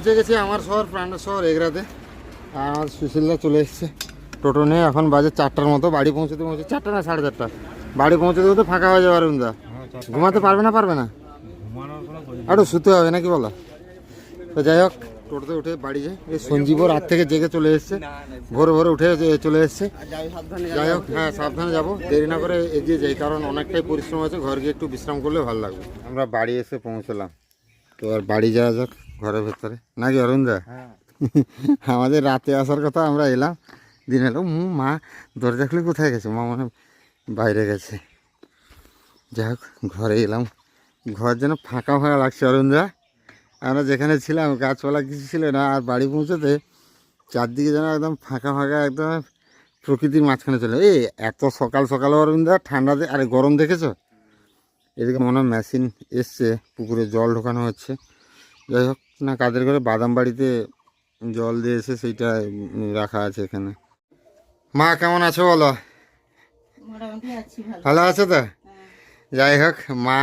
পৌঁছে গেছি আমার শহর, প্রাণের শহর, এগরাতে। আর আমার সুশীলদা চলে এসছে। টোটো নিয়ে এখন বাজে চারটার মতো, বাড়ি পৌঁছতে পৌঁছে চারটা না সাড়ে চারটা। বাড়ি পৌঁছতে পৌঁছতে ফাঁকা হয়ে যাবে অরুণদা ঘুমাতে পারবে না পারবে না? একটু শুতে হবে নাকি বলো? তো যাই হোক, টোটোতে উঠে বাড়ি যাই। এই সঞ্জীবও রাত থেকে জেগে চলে এসছে। ভোরে ভোরে উঠে চলে এসছে। যাই হোক হ্যাঁ সাবধানে যাব। দেরি না করে এগিয়ে যাই, কারণ অনেকটাই পরিশ্রম আছে। ঘর গিয়ে একটু বিশ্রাম করলে ভালো লাগবে। আমরা বাড়ি এসে পৌঁছলাম। তো আর বাড়ি যাওয়া যাক। ঘরের ভেতরে। নাকি অরুণদা? আমাদের রাতে আসার কথা আমরা এলাম। দিন এলো মু দরজা খুলে কোথায় গেছে? মা মানে বাইরে গেছে। যাই ঘরে এলাম। ঘর যেন ফাঁকা ফাঁকা লাগছে, অরুণদা। আমরা যেখানে ছিলাম, গাছপালা কিছু ছিল না, আর বাড়ি পৌঁছতে চারদিকে যেন একদম ফাঁকা ফাঁকা, একদম প্রকৃতির মাঝখানে চলে এই, এত সকাল সকাল অরবিন্দা ঠান্ডাতে আরে গরম দেখেছ? এদিকে মনে হয় মেশিন এসছে, পুকুরে জল ঢোকানো হচ্ছে। যাই হোক না কাদের করে বাদাম বাড়িতে জল দিয়ে এসে সেইটা রাখা আছে এখানে। মা কেমন আছো বলো? ভালো। আছো তো? যাই হোক মা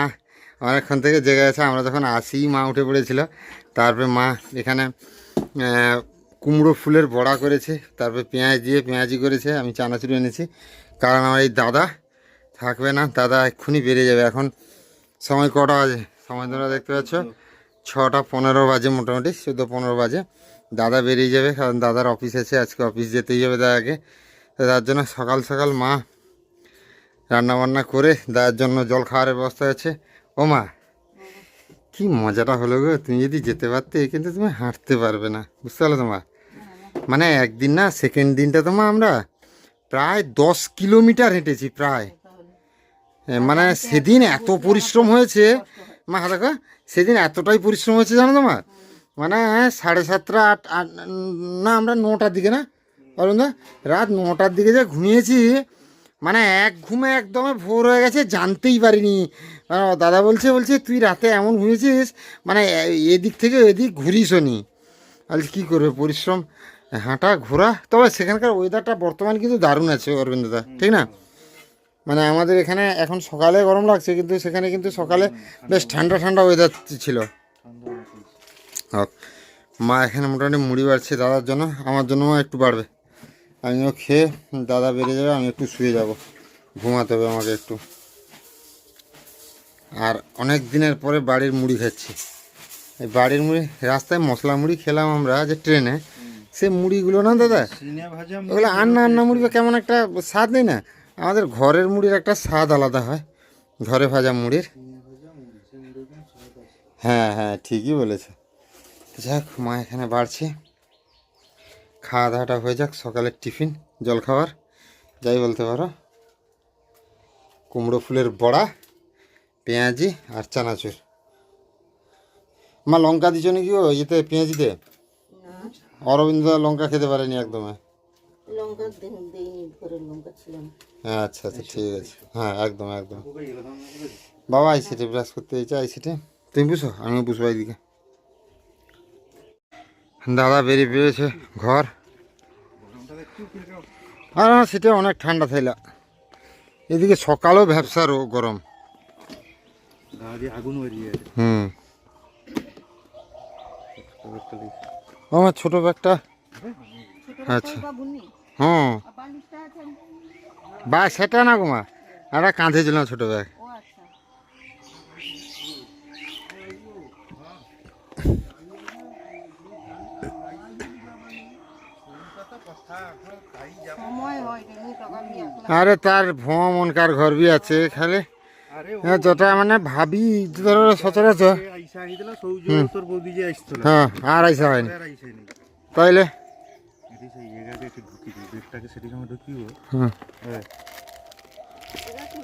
অনেকক্ষণ থেকে জেগে আছে আমরা যখন আসি মা উঠে পড়েছিল। তারপরে মা এখানে কুমড়ো ফুলের বড়া করেছে তারপরে পেঁয়াজ দিয়ে পেঁয়াজি করেছে আমি চানাচুরি এনেছি। কারণ আমার এই দাদা থাকবে না দাদা এক্ষুনি বেরিয়ে যাবে। এখন সময় কটা আছে সময় তোমরা দেখতে পাচ্ছ? ছটা পনেরো বাজে মোটামুটি চোদ্দ পনেরো বাজে। দাদা বেরিয়ে যাবে কারণ দাদার অফিস আছে আজকে অফিস যেতেই হবে দাদাকে। তার জন্য সকাল সকাল মা রান্না বান্না করে দাদার জন্য জল খাওয়ার ব্যবস্থা আছে। ও মা কি মজাটা হলো গো তুমি যদি যেতে পারতে কিন্তু তুমি হাঁটতে পারবে না বুঝতে পারল তোমার মানে একদিন না সেকেন্ড দিনটা তোমার আমরা প্রায় দশ কিলোমিটার হেঁটেছি প্রায়। মানে সেদিন এত পরিশ্রম হয়েছে। মা হাতে কর, সেদিন এতটাই পরিশ্রম হয়েছে জানো তোমার? মানে সাড়ে সাতটা, আট আট, না, আমরা নটার দিকে না? অরুণদা, রাত নটার দিকে যে ঘুমিয়েছি মানে এক ঘুমে একদমে ভোর হয়ে গেছে, জানতেই পারিনি। মানে দাদা বলছে বলছে, তুই রাতে এমন ঘুমিয়েছিস? মানে এদিক থেকে এদিক ঘুরিসও নি। আর কী করবে পরিশ্রম? হাঁটা, ঘোরা, তবে সেখানকার ওয়েদারটা বর্তমান কিন্তু দারুণ আছে অরবিন্দদা ঠিক না? মানে আমাদের এখানে এখন সকালে গরম লাগছে কিন্তু সেখানে কিন্তু সকালে বেশ ঠান্ডা ঠান্ডা ওয়েদার ছিল। হোক মা এখানে মোটামুটি মুড়ি বাড়ছে দাদার জন্য আমার জন্য একটু বাড়বে। আমিও খেয়ে দাদা বেরিয়ে যাবে আমি একটু শুয়ে যাব। ঘুমাতে হবে আমাকে একটু। আর অনেক দিনের পরে বাড়ির মুড়ি খাচ্ছি। এই বাড়ির মুড়ি রাস্তায় মশলা মুড়ি খেলাম আমরা যে ট্রেনে। সে মুড়িগুলো না দাদা? ওগুলো আন্না আন্না মুড়ি বা কেমন একটা স্বাদ নেই না? আমাদের ঘরের মুড়ির একটা স্বাদ আলাদা হয়। ঘরে ভাজা মুড়ির। হ্যাঁ হ্যাঁ ঠিকই বলেছে। যাক মা এখানে বাড়ছে। খাওয়া দাওয়াটা হয়ে যাক সকালের টিফিন জল খাবার যাই বলতে পারো। কুমড়ো ফুলের বড়া পেঁয়াজি আর চানাচুর। মা লঙ্কা দিছ নাকি ও ইয়েতে পেঁয়াজিতে? অরবিন্দ লঙ্কা খেতে পারেনি একদমই লঙ্কা দেইনি ঘরের লঙ্কা ছিল হ্যাঁ আচ্ছা আচ্ছা ঠিক আছে। হ্যাঁ একদম একদম। বাবা আই সিটে ব্রাশ করতে চাইছে তুমি বুঝো আমিও বুঝব এইদিকে। দাদা বেরিয়ে পেয়েছে ঘর। আর সিটে অনেক ঠান্ডা থাইলা এদিকে সকালও ভ্যাবসার ও গরম। আগুন হুম। আমার ছোটো ব্যাগটা। আচ্ছা। হুম। বা সেটা না গোমা একটা কাঁধে ছিল ছোটো ব্যাগ ও আচ্ছা। হয় আরে তার ভ্রমণ কার ঘর বি আছে খালি। আরে হ্যাঁ যেটা মানে ভাবি ধরো সচরাচর। হ্যাঁ আর আইসা হয়নি। তাইলে? এটি সেই জায়গাতে একটু ঢুকি দিই বেগটাকে সেটি সময় ঢুকিও হ্যাঁ।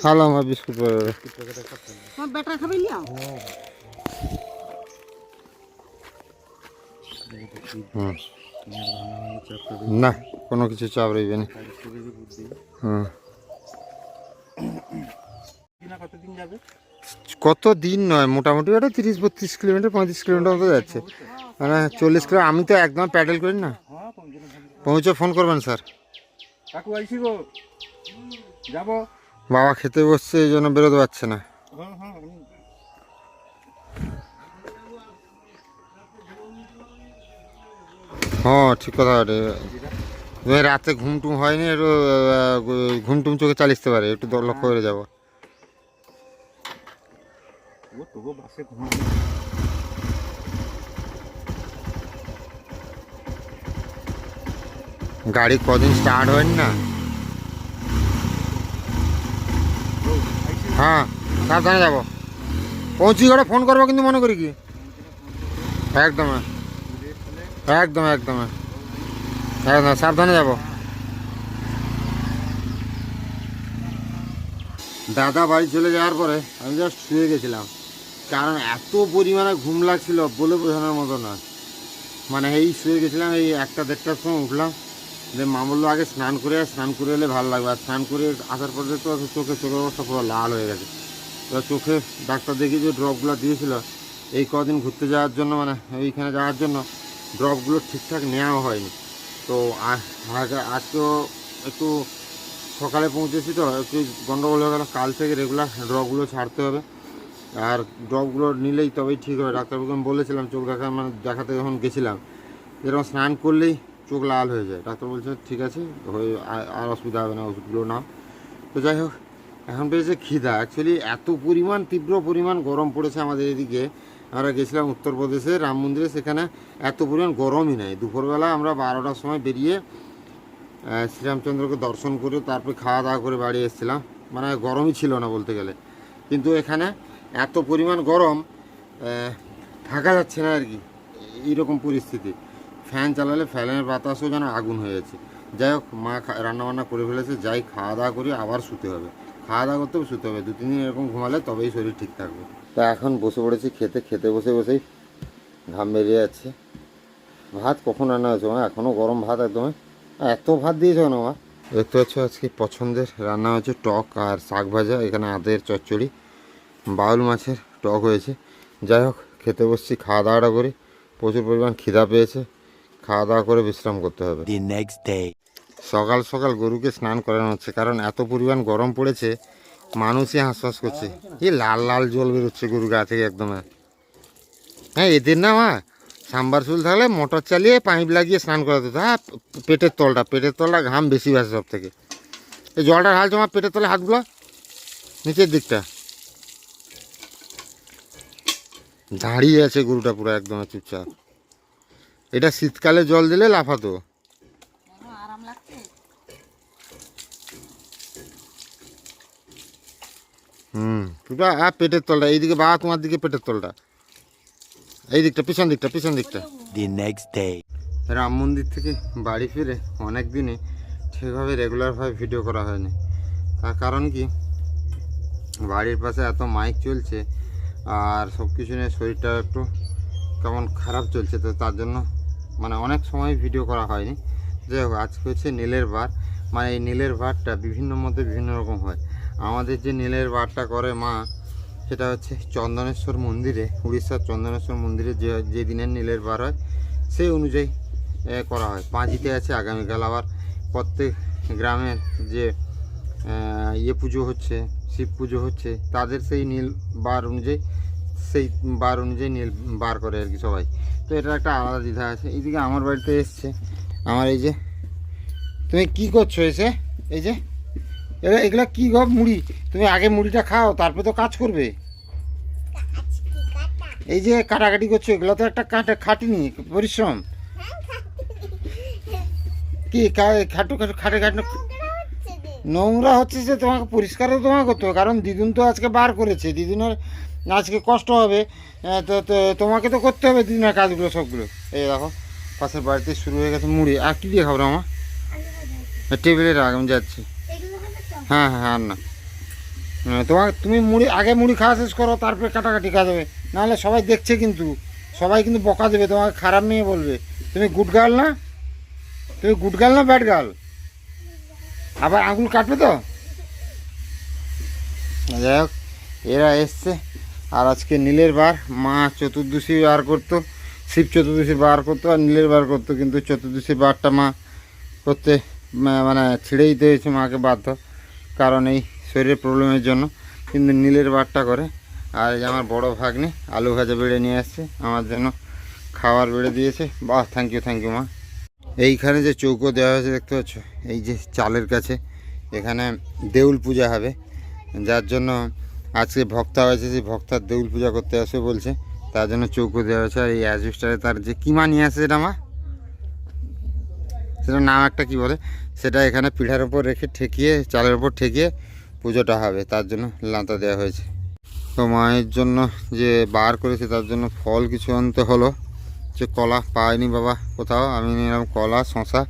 খালো আমার বিস্কুট বেটা খাবে নিও না কোনো কিছু চাপ রইবে না। হুম। যাবে? কত দিন নয় মোটামুটি ওটা তিরিশ বত্রিশ কিলোমিটার পঁয়ত্রিশ কিলোমিটার মতো যাচ্ছে। মানে চল্লিশ কিলো আমি তো একদম প্যাডেল করি না। হ্যাঁ। পৌঁছে ফোন করবেন স্যার। কাকু গো। যাব। বাবা খেতে বসছে এই জন্য বেরোতে পারছে না। হ্যাঁ ঠিক কথা বটে। তুমি রাতে ঘুম টুম হয়নি একটু আহ, ঘুম টুম চোখে চালিয়ে পারে একটু লক্ষ্য করে যাব। বাসে গাড়ি কদিন স্টার্ট হয়নি না? হ্যাঁ সাবধানে যাব। পৌঁছি গেলে ফোন করব কিন্তু মনে করি কি? একদম একদম একদম। একদম সাবধানে যাব। দাদা বাড়ি চলে যাওয়ার পরে আমি জাস্ট শুয়ে গেছিলাম। কারণ এত পরিমাণে ঘুম লাগছিল বলে বোঝানোর মতো না মানে এই শুয়ে গেছিলাম, এই একটা দেড়টার সময় উঠলাম। যে মা বলল আগে স্নান করে স্নান করে এলে ভালো লাগবে। আর স্নান করে আসার পরে তো চোখে চোখের অবস্থা পুরো লাল হয়ে গেছে। এবার চোখে ডাক্তার দেখি যে ড্রপগুলো দিয়েছিল, এই কদিন ঘুরতে যাওয়ার জন্য মানে এইখানে যাওয়ার জন্য ড্রপগুলো ঠিকঠাক নেওয়া হয়নি। তো আজকেও একটু সকালে পৌঁছেছি তো, একটু গন্ডগোল হয়ে গেল, কাল থেকে রেগুলার ড্রপগুলো ছাড়তে হবে। আর ড্রপগুলো নিলেই তবেই ঠিক হবে। ডাক্তারবাবুকে আমি বলেছিলাম, চোখ দেখা মানে দেখাতে যখন গেছিলাম, এরকম স্নান করলেই চোখ লাল হয়ে যায়। ডাক্তার বলছে, ঠিক আছে, হয়ে আর- অসুবিধা হবে না, ওষুধগুলো নাও। তো যাই হোক, এখন পেয়েছে খিদা। অ্যাকচুয়ালি এত পরিমাণ, তীব্র পরিমাণ গরম পড়েছে আমাদের এদিকে। আমরা গেছিলাম উত্তরপ্রদেশে, রাম মন্দিরে, সেখানে এত পরিমাণ গরমই নেই। দুপুরবেলা আমরা বারোটার সময় বেরিয়ে শ্রীরামচন্দ্রকে দর্শন করে, তারপরে খাওয়া দাওয়া করে বাড়ি এসেছিলাম। মানে গরমই ছিল না বলতে গেলে। কিন্তু এখানে এত পরিমাণ গরম থাকা যাচ্ছে না আর কি, এইরকম পরিস্থিতি। ফ্যান চালালে ফ্যানের বাতাসও যেন আগুন হয়ে যাচ্ছে। যাই হোক, মা রান্নাবান্না করে ফেলেছে, যাই খাওয়া দাওয়া করি, আবার শুতে হবে। খাওয়া দাওয়া করতেও শুতে হবে দু তিন দিন এরকম ঘুমালে তবেই শরীর ঠিক থাকবে। তা এখন বসে পড়েছি খেতে খেতে বসে বসেই ঘাম বেরিয়ে যাচ্ছে। ভাত কখন রান্না হয়েছে মা? এখনও গরম ভাত একদম এত ভাত দিয়েছ কেন মা? দেখতে পাচ্ছ আজকে পছন্দের রান্না হয়েছে টক আর শাক ভাজা, এখানে আদের চচ্চড়ি, বাউল মাছের টক হয়েছে। যাই হোক, খেতে বসছি, খাওয়া দাওয়াটা করি। প্রচুর পরিমাণ খিদা পেয়েছে। খাওয়া দাওয়া করে বিশ্রাম করতে হবে। দি নেক্সট ডে সকাল সকাল গরুকে স্নান করানো হচ্ছে কারণ এত পরিমাণ গরম পড়েছে মানুষই হাঁসফাঁস করছে। এই লাল লাল জল বেরোচ্ছে গরু গা থেকে একদম। হ্যাঁ এদের না মা সাম্বার চুল থাকলে মোটর চালিয়ে পাইপ লাগিয়ে স্নান করাতে হতো। হ্যাঁ পেটের তলটা পেটের তলটা ঘাম বেশি ভাসে সব থেকে। এই জলটা ঢালছো আমার পেটের তলে হাতগুলো নিচের দিকটা। দাঁড়িয়ে আছে গরুটা পুরো একদম চুপচাপ। এটা শীতকালে জল দিলে লাফাতো। হুম পুরো আর পেটের তলটা এইদিকে বাবা তোমার দিকে পেটের তলটা। এই দিকটা পিছন দিকটা পিছন দিকটা। The next day. রাম মন্দির থেকে বাড়ি ফিরে অনেক দিনে ঠিকভাবে রেগুলারভাবে ভিডিও করা হয়নি। তার কারণ কি? বাড়ির পাশে এত মাইক চলছে আর সব কিছু নিয়ে শরীরটা একটু কেমন খারাপ চলছে তো তার জন্য মানে অনেক সময় ভিডিও করা হয়নি। যাই হোক, আজকে হচ্ছে নীলের বার। মানে এই নীলের বারটা বিভিন্ন মধ্যে বিভিন্ন রকম হয়। আমাদের যে নীলের বারটা করে মা, সেটা হচ্ছে চন্দনেশ্বর মন্দিরে, উড়িষ্যার চন্দনেশ্বর মন্দিরে যে যে দিনের নীলের বার হয়, সেই অনুযায়ী করা হয়। পাঁচিতে আছে আগামীকাল আবার প্রত্যেক গ্রামের যে ইয়ে পুজো হচ্ছে, শিব পুজো হচ্ছে, তাদের সেই নীল বার অনুযায়ী সেই বার অনুযায়ী নীল বার করে আর কি সবাই। তো এটা একটা আলাদা দ্বিধা আছে। এইদিকে আমার বাড়িতে এসছে। আমার এই যে, তুমি কি করছ এসে? এই যে এগুলো এগুলো কী গো মুড়ি? তুমি আগে মুড়িটা খাও, তারপরে তো কাজ করবে। এই যে কাটাকাটি করছ, এগুলো তো একটা কাটা খাটিনি, পরিশ্রম। কি খাটু খাটু, খাটে খাটু। নোংরা হচ্ছে যে তোমাকে পরিষ্কারও তোমাকে করতে হবে, কারণ দিদুন তো আজকে বার করেছে। দিদুনের আজকে কষ্ট হবে। তো তো তোমাকে তো করতে হবে দিদুনের কাজগুলো সবগুলো। এই দেখো পাশের বাড়িতে শুরু হয়ে গেছে মুড়ি। আর কি দিয়ে খাব আমার টেবিলে রাখ আমি যাচ্ছি। হ্যাঁ হ্যাঁ আর না। তোমার তুমি মুড়ি আগে মুড়ি খাওয়া শেষ করো তারপরে কাটাকাটি খাওয়া দেবে নাহলে সবাই দেখছে কিন্তু সবাই কিন্তু বকা দেবে তোমাকে খারাপ মেয়ে বলবে। তুমি গুড গার্ল না? তুমি গুড গার্ল না ব্যাড গার্ল? আবার আঙুল কাটবে তো? যাই হোক এরা এসছে। আর আজকে নীলের বার, মা চতুর্দশী বার করতো, শিব চতুর্দশী বার করতো আর নীলের বার করতো, কিন্তু চতুর্দশী বারটা মা করতে মানে ছেড়ে দিতে হয়েছে মাকে বাধ্য কারণ এই শরীরের প্রবলেমের জন্য। কিন্তু নীলের বারটা করে, আর এই আমার বড় ভাগ্নে আলু ভাজা বেড়ে নিয়ে আসছে, আমার জন্য খাবার বেড়ে দিয়েছে। বাহ থ্যাংক ইউ থ্যাংক ইউ মা। এইখানে যে চৌকো দেওয়া হয়েছে, দেখতে পাচ্ছ? এই যে চালের কাছে এখানে দেউল পূজা হবে, যার জন্য আজকে ভক্তা হয়েছে যে ভক্তার দেউল পূজা করতে আসবে বলছে। তার জন্য চৌকো দেওয়া হয়েছে, আর এই অ্যাজবেস্টারে তার যে কিমা নিয়ে আসে সেটা মা? সেটার নাম একটা কি বলে? সেটা এখানে পিঠার ওপর রেখে ঠেকিয়ে, চালের ওপর ঠেকিয়ে পুজোটা হবে, তার জন্য লাঁতা দেওয়া হয়েছে। তো মায়ের জন্য যে বার করেছে, তার জন্য ফল কিছু আনতে হলো। যে কলা পায়নি বাবা কোথাও, আমি নিলাম কলা শশা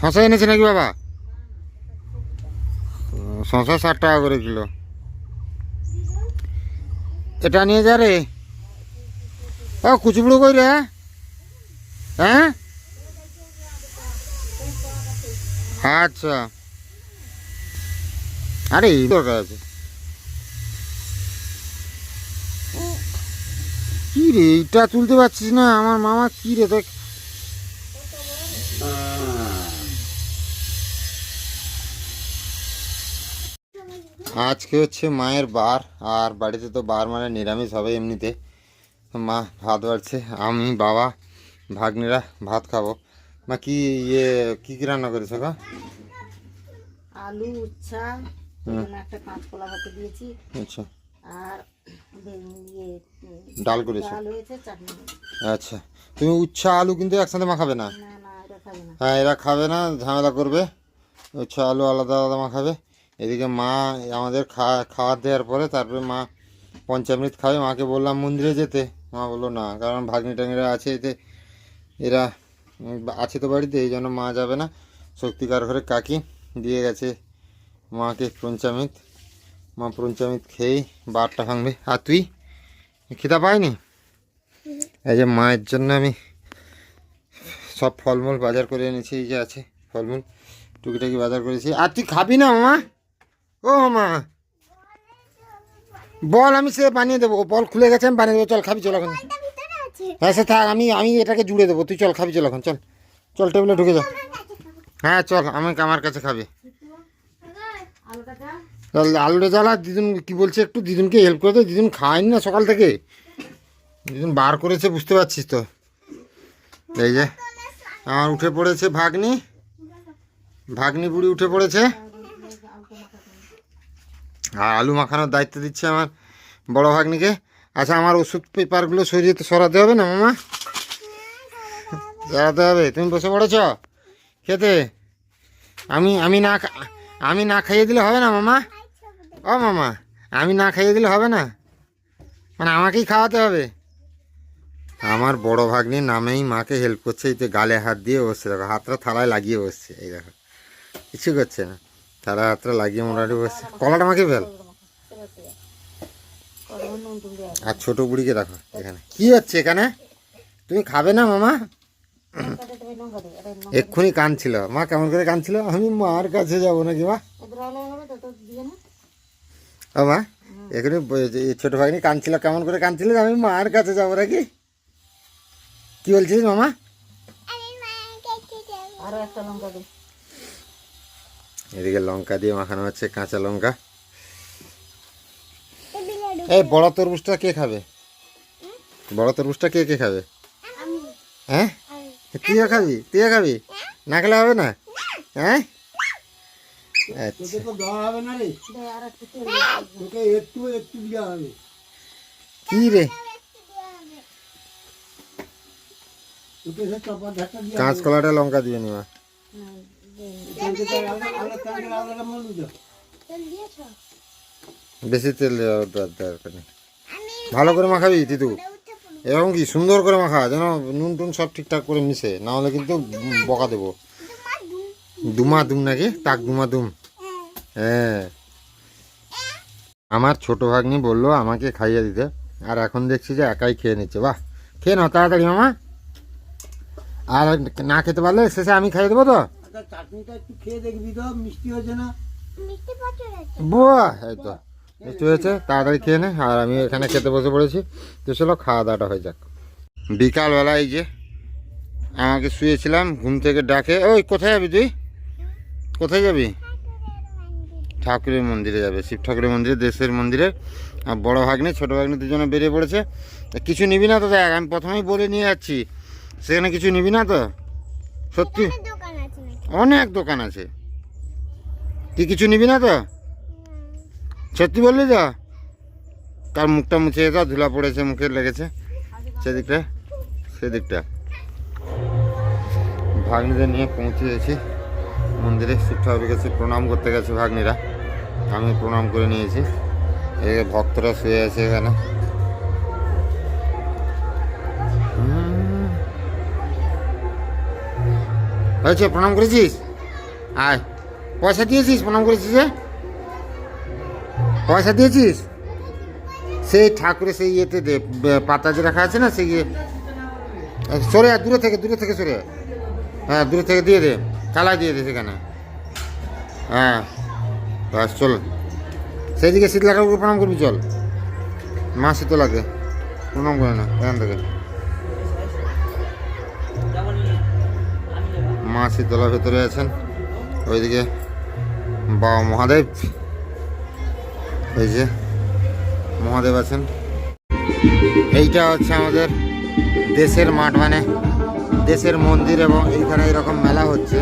শশা এনেছে নাকি বাবা? শশা ষাট টাকা করে কিলো। এটা নিয়ে যা রে। ও, কুচুবড়ো কই রে? হ্যাঁ? আচ্ছা। আরে, এই দরকার আছে। কি রে, এইটা তুলতে পারছিস না? আমার মামা কি রে, দেখ। আজকে হচ্ছে মায়ের বার আর বাড়িতে তো বার মানে নিরামিষ হবে এমনিতে। মা ভাত বাড়ছে আমি বাবা ভাগ্নিরা ভাত খাব। মা কি ইয়ে কি কি রান্না করেছ গো? আলু উচ্ছা একটা কাঁচকলা ভাতে দিয়েছি। আচ্ছা। আর ডাল করেছ। আচ্ছা। তুমি উচ্ছা আলু কিন্তু একসাথে মাখাবে না? হ্যাঁ এরা খাবে না ঝামেলা করবে। উচ্ছা আলু আলাদা আলাদা মাখাবে এদিকে মা আমাদের খাওয়া খাওয়ার দেওয়ার পরে তারপরে মা পঞ্চামৃত খাবে। মাকে বললাম মন্দিরে যেতে? মা বলল না কারণ ভাগ্নি টাগ্নিরা আছে এতে এরা আছে তো বাড়িতে এই জন্য মা যাবে না। শক্তিকার ঘরে কাকি দিয়ে গেছে মাকে পঞ্চামৃত। মা পঞ্চামৃত খেয়েই বারটা ভাঙবে। আর তুই? খিদা পাইনি এই যে মায়ের জন্য আমি সব ফলমূল বাজার করে এনেছি এই যে আছে ফলমূল টুকিটাকি বাজার করেছি। আর তুই খাবি না মামা ও মা। বল, আমি সে বানিয়ে দেবো। বল, খুলে গেছে, আমি বানিয়ে দেবো। চল, খাবি, চল এখন। হ্যাঁ সে থাক, আমি আমি এটাকে জুড়ে দেবো। তুই চল, খাবি, চল এখন, চল। চল, টেবিলে ঢুকে যা। হ্যাঁ চল, আমি আমার কাছে খাবি। চল, আলুটা জ্বালা, দিদুন কি বলছে একটু? দিদুনকে হেল্প করে দে। দিদুন খায়নি না সকাল থেকে? দিদুন বার করেছে, বুঝতে পারছিস তো। এই যে, আমার উঠে পড়েছে ভাগ্নি। ভাগ্নি বুড়ি উঠে পড়েছে। আর আলু মাখানোর দায়িত্ব দিচ্ছে আমার বড় ভাগ্নিকে। আচ্ছা আমার ওষুধ পেপারগুলো সরিয়ে তো সরাতে হবে না, মামা? সরাতে হবে। তুমি বসে পড়েছ? খেতে? আমি আমি না আমি না খাইয়ে দিলে হবে না, মামা? ও, মামা, আমি না খাইয়ে দিলে হবে না? মানে আমাকেই খাওয়াতে হবে? আমার বড় ভাগ্নির নামেই মাকে হেল্প করছে, এই তো গালে হাত দিয়ে বসছে, দেখো, হাতটা থালায় লাগিয়ে বসছে, এই দেখো, কিছু করছে না। থালা হাতটা লাগিয়ে মোটামুটি বসছে কলাটা মাকে ফেল। আর ছোট বুড়িকে দেখো এখানে। কি হচ্ছে এখানে? তুমি খাবে না মামা? এক্ষুনি কানছিল। মা কেমন করে কানছিল? আমি মার কাছে যাব নাকি মা? ও মা এখানে ছোট ভাগ্নি কানছিল কেমন করে কানছিল আমি মার কাছে যাব নাকি? কি বলছিস মামা? আরও একটা লঙ্কা এদিকে লঙ্কা দিয়ে মাখানো হচ্ছে কাঁচা লঙ্কা। এই বড় তরমুজটা কে খাবে? বড় তরমুজটা কে কে খাবে? হ্যাঁ? তুইও খাবি? তুইও খাবি? না খেলে হবে না? হ্যাঁ? আচ্ছা। কি রে? কাঁচকলাটা লঙ্কা দিয়ে নিবা বেশি তেল নেই। ভালো করে মাখাবি তিতু? এরকম কি সুন্দর করে মাখা, যেন নুন টুন সব ঠিকঠাক করে মিশে। না হলে কিন্তু বকা দেবো। দুমা দুম নাকি? তাক দুমা দুম হ্যাঁ। আমার ছোট ভাগ্নি বলল আমাকে খাইয়ে দিতে। আর এখন দেখছি যে একাই খেয়ে নিচ্ছে। বাহ! খেয়ে নাও, তাড়াতাড়ি মামা। আর না খেতে পারলে শেষে আমি খাইয়ে দেবো তো? চাটনিটা একটু খেয়ে দেখবি তো মিষ্টি হয়েছে না? বাহ এই তো হয়েছে তাড়াতাড়ি খেয়ে নে। আর আমি এখানে খেতে বসে পড়েছি। তো চলো খাওয়া দাওয়াটা হয়ে যাক। বিকালবেলা এই যে আমাকে শুয়েছিলাম ঘুম থেকে ডাকে ওই কোথায় যাবি তুই? কোথায় যাবি? ঠাকুরের মন্দিরে যাবে শিব ঠাকুরের মন্দিরে দেশের মন্দিরে। আর বড় ভাগ্নে ছোটো ভাগ্নে দুজনে বেরিয়ে পড়েছে। তা কিছু নিবি না তো দেখ আমি প্রথমেই বলে নিয়ে যাচ্ছি। সেখানে কিছু নিবি না তো? সত্যি? অনেক দোকান আছে। তুই কিছু নিবি না তো? সত্যি বললি তো? তার মুখটা মুছে দাও ধুলা পড়েছে, মুখে লেগেছে। সেদিকটা সেদিকটা। ভাগ্নিদের নিয়ে পৌঁছে গেছি মন্দিরে শিব ঠাকুরের প্রণাম করতে গেছে ভাগ্নিরা। আমি প্রণাম করে নিয়েছি। এই ভক্তরা শুয়ে আছে এখানে। হয়েছে, প্রণাম করেছিস? আয়। পয়সা দিয়েছিস? প্রণাম করেছিস পয়সা দিয়েছিস? সেই ঠাকুরের সেই ইয়েতে দে পাতা যে রাখা আছে না, সেই ইয়ে সরে দূরে থেকে দূরে থেকে সরে হ্যাঁ দূরে থেকে দিয়ে দে চালাই দিয়ে দে সেখানে। হ্যাঁ বাস চল। সেইদিকে শীতলা ঠাকুরকে প্রণাম করবি, চল। মা শীতলাকে, প্রণাম করে না, এখান থেকে। মা শীতলা ভেতরে আছেন। ওইদিকে বাবা মহাদেব। এই যে মহাদেব আছেন। এইটা হচ্ছে আমাদের দেশের মাঠ মানে দেশের মন্দির এবং এইখানে এরকম মেলা হচ্ছে।